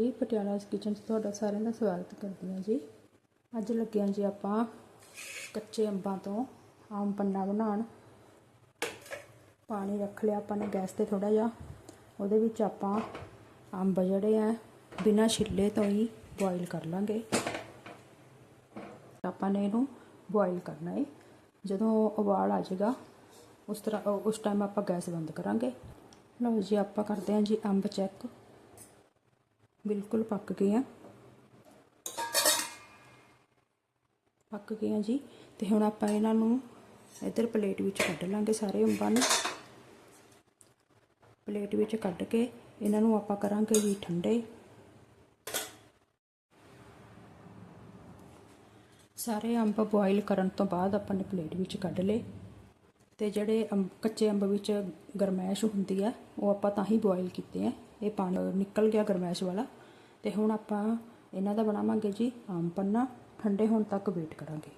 ਜੀ, ਪਟਿਆਲਾ ਕਿਚਨ 'ਚ ਤੁਹਾਡਾ ਸਾਰਿਆਂ ਦਾ ਸਵਾਗਤ ਕਰਦੀ ਹਾਂ ਜੀ। ਅੱਜ ਲੱਗਿਆ ਜੀ ਆਪਾਂ ਕੱਚੇ ਅੰਬਾਂ ਤੋਂ ਆਮ ਪੰਨਾ ਬਣਾਉਣ। ਪਾਣੀ ਰੱਖ ਲਿਆ ਆਪਾਂ ਨੇ ਗੈਸ ਤੇ ਥੋੜਾ ਜਿਹਾ। ਉਹਦੇ ਵਿੱਚ ਆਪਾਂ ਅੰਬ ਜਿਹੜੇ ਆ, ਬਿਨਾਂ ਛਿੱਲੇ ਤੋਂ ਹੀ ਬੋਇਲ ਕਰ ਲਾਂਗੇ। ਆਪਾਂ ਨੇ ਇਹਨੂੰ ਬੋਇਲ ਕਰਨਾ ਹੈ ਜਦੋਂ ਉਬਾਲ ਆ ਜਾਏਗਾ, ਉਸ ਤਰ੍ਹਾਂ, ਉਸ ਟਾਈਮ ਆਪਾਂ ਗੈਸ ਬੰਦ ਕਰਾਂਗੇ। ਲਓ ਜੀ, ਆਪਾਂ ਕਰਦੇ ਹਾਂ ਜੀ ਅੰਬ ਚੈੱਕ ਬਿਲਕੁਲ ਪੱਕ ਗਏ ਆ। ਪੱਕ ਗਏ ਆ ਜੀ। ਤੇ ਹੁਣ ਆਪਾਂ ਇਹਨਾਂ ਨੂੰ ਇੱਧਰ ਪਲੇਟ ਵਿੱਚ ਕੱਢ ਲਾਂਗੇ ਸਾਰੇ ਅੰਬਾਂ ਨੂੰ। ਪਲੇਟ ਵਿੱਚ ਕੱਢ ਕੇ ਇਹਨਾਂ ਨੂੰ ਆਪਾਂ ਕਰਾਂਗੇ ਜੀ ਠੰਡੇ। ਸਾਰੇ ਅੰਬ ਬੋਇਲ ਕਰਨ ਤੋਂ ਬਾਅਦ ਆਪਾਂ ਨੇ ਪਲੇਟ ਵਿੱਚ ਕੱਢ ਲਏ। ਤੇ ਜਿਹੜੇ ਅੰਬ ਕੱਚੇ ਅੰਬ ਵਿੱਚ ਗਰਮੈਸ਼ ਹੁੰਦੀ ਹੈ ਉਹ ਆਪਾਂ ਤਾਂ ਹੀ ਬੋਇਲ ਕੀਤੇ ਆ। ਇਹ ਪਾਣੀ ਨਿਕਲ ਗਿਆ ਗਰਮੈਸ਼ ਵਾਲਾ। ਤੇ ਹੁਣ ਆਪਾਂ ਇਹਨਾਂ ਦਾ ਬਣਾਵਾਂਗੇ ਜੀ ਆਮ ਪੰਨਾ। ਠੰਡੇ ਹੋਣ ਤੱਕ ਵੇਟ ਕਰਾਂਗੇ।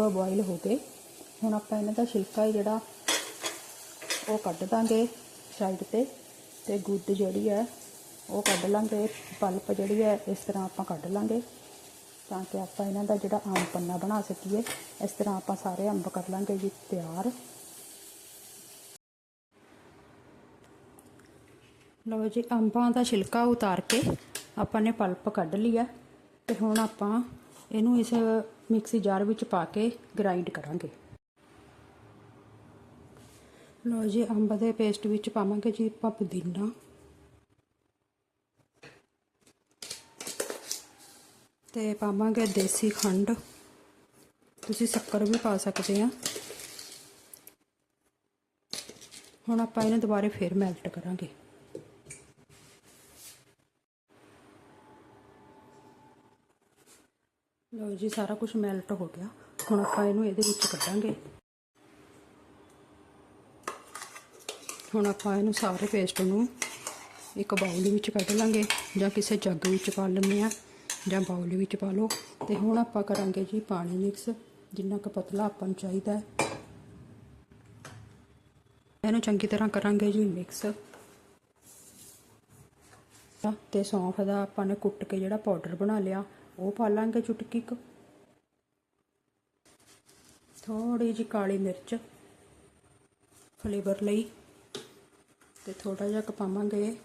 ਉਹ ਬੋਇਲ ਹੋ ਗਏ। ਹੁਣ ਆਪਾਂ ਇਹਨਾਂ ਦਾ ਛਿਲਕਾ ਹੈ ਜਿਹੜਾ, ਉਹ ਕੱਢ ਦਾਂਗੇ ਸਾਈਡ ਤੇ। ਤੇ ਗੁੱਦ ਜਿਹੜੀ ਹੈ, ਉਹ ਕੱਢ ਲਾਂਗੇ। ਪਲਪ ਜਿਹੜੀ ਹੈ, ਇਸ ਤਰ੍ਹਾਂ ਆਪਾਂ ਕੱਢ ਲਾਂਗੇ। ਤਾਂ ਕਿ ਆਪਾਂ ਇਹਨਾਂ ਦਾ ਜਿਹੜਾ ਆਮ ਪੰਨਾ ਬਣਾ ਸਕੀਏ। ਇਸ ਤਰ੍ਹਾਂ ਆਪਾਂ ਸਾਰੇ ਅੰਬ ਕਰ ਲਾਂਗੇ ਜੀ ਤਿਆਰ। ਲਓ ਜੀ, ਅੰਬਾਂ ਦਾ ਛਿਲਕਾ ਉਤਾਰ ਕੇ ਆਪਾਂ ਨੇ ਪਲਪ ਕੱਢ ਲਿਆ ਤੇ ਹੁਣ ਆਪਾਂ ਇਹਨੂੰ ਇਸ ਮਿਕਸੀ ਜਾਰ ਵਿੱਚ ਪਾ ਕੇ ਗ੍ਰਾਈਂਡ ਕਰਾਂਗੇ। ਲਓ ਜੀ, ਅੰਬ ਦੇ ਪੇਸਟ ਵਿੱਚ ਪਾਵਾਂਗੇ ਜੀ ਆਪਾਂ ਪੁਦੀਨਾ। ਤੇ ਪਾਵਾਂਗੇ ਦੇਸੀ ਖੰਡ। ਤੁਸੀਂ ਸ਼ੱਕਰ ਵੀ ਪਾ ਸਕਦੇ ਆ। ਹੁਣ ਆਪਾਂ ਇਹਨੂੰ ਦੁਬਾਰੇ ਫੇਰ ਮੈਲਟ ਕਰਾਂਗੇ। ਲਓ ਜੀ, ਸਾਰਾ ਕੁਝ ਮੈਲਟ ਹੋ ਗਿਆ। ਹੁਣ ਆਪਾਂ ਇਹਨੂੰ ਇਹਦੇ ਵਿੱਚ ਕੱਢਾਂਗੇ। ਹੁਣ ਆਪਾਂ ਇਹਨੂੰ ਸਾਰੇ ਪੇਸਟ ਨੂੰ ਇੱਕ ਬਾਉਲ ਵਿੱਚ ਕੱਢ ਲਾਂਗੇ, ਜਾਂ ਕਿਸੇ ਜੱਗ ਵਿੱਚ ਪਾ ਲੈਂਦੇ ਆ ਜਾਂ ਬਾਉਲ ਵਿੱਚ ਪਾ ਲਓ। ਤੇ ਹੁਣ ਆਪਾਂ ਕਰਾਂਗੇ ਜੀ ਪਾਣੀ ਮਿਕਸ ਜਿੰਨਾ ਕੁ ਪਤਲਾ ਆਪਾਂ ਨੂੰ ਚਾਹੀਦਾ ਹੈ। ਇਹਨੂੰ ਚੰਗੀ ਤਰ੍ਹਾਂ ਕਰਾਂਗੇ ਜੀ ਮਿਕਸ ਤੇ ਸੌਂਫ ਦਾ ਆਪਾਂ ਨੇ ਕੁੱਟ ਕੇ ਜਿਹੜਾ ਪਾਊਡਰ ਬਣਾ ਲਿਆ ਉਹ ਪਾ ਲਾਂਗੇ ਚੁਟਕੀ ਕੁ। ਥੋੜੀ ਜਿਹੀ ਕਾਲੀ ਮਿਰਚ ਫਲੇਵਰ ਲਈ ਤੇ ਥੋੜਾ ਜਿਹਾ ਪਾਵਾਂਗੇ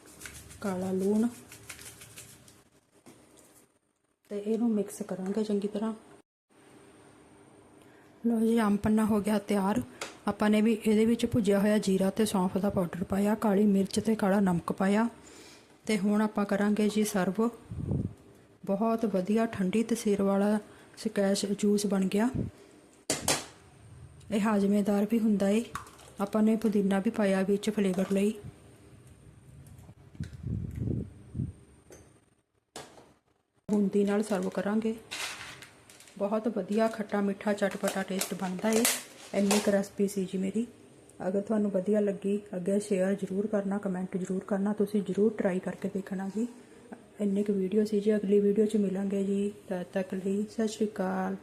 ਕਾਲਾ ਲੂਣ। ਤੇ ਇਹਨੂੰ ਮਿਕਸ ਕਰਾਂਗੇ ਚੰਗੀ ਤਰ੍ਹਾਂ। ਲੋ ਜੀ, ਆਮ ਪੰਨਾ ਹੋ ਗਿਆ ਤਿਆਰ। ਆਪਾਂ ਨੇ ਵੀ ਇਹਦੇ ਵਿੱਚ ਭੁੱਜਿਆ ਹੋਇਆ ਜੀਰਾ ਤੇ ਸੌਂਫ ਦਾ ਪਾਊਡਰ ਪਾਇਆ, ਕਾਲੀ ਮਿਰਚ ਤੇ ਕਾਲਾ ਨਮਕ ਪਾਇਆ। ਤੇ ਹੁਣ ਆਪਾਂ ਕਰਾਂਗੇ ਜੀ ਸਰਵ ਬਹੁਤ ਵਧੀਆ ਠੰਡੀ ਤਸੀਰ ਵਾਲਾ ਸਕੈਸ਼ ਜੂਸ ਬਣ ਗਿਆ। ਇਹ ਹਾਜ਼ਮੇਦਾਰ ਵੀ ਹੁੰਦਾ ਏ। ਆਪਾਂ ਨੇ ਪੁਦੀਨਾ ਵੀ ਪਾਇਆ ਵਿੱਚ ਫਲੇਵਰ ਲਈ। ਬੂੰਦੀ ਨਾਲ ਸਰਵ ਕਰਾਂਗੇ। ਬਹੁਤ ਵਧੀਆ ਖੱਟਾ ਮਿੱਠਾ ਚਟਪਟਾ ਟੇਸਟ ਬਣਦਾ ਏ। ਇੰਨੀ ਕੁ ਰੈਸਪੀ ਸੀ ਜੀ ਮੇਰੀ। ਅਗਰ ਤੁਹਾਨੂੰ ਵਧੀਆ ਲੱਗੀ, ਅੱਗੇ ਸ਼ੇਅਰ ਜ਼ਰੂਰ ਕਰਨਾ ਕਮੈਂਟ ਜ਼ਰੂਰ ਕਰਨਾ। ਤੁਸੀਂ ਜ਼ਰੂਰ ਟਰਾਈ ਕਰਕੇ ਦੇਖਣਾ ਜੀ। ਇੰਨੀ ਕੁ ਵੀਡੀਓ ਸੀ ਜੀ, ਅਗਲੀ ਵੀਡੀਓ 'ਚ ਮਿਲਾਂਗੇ ਜੀ। ਤਦ ਤੱਕ ਲਈ ਸਤਿ ਸ਼੍ਰੀ ਅਕਾਲ।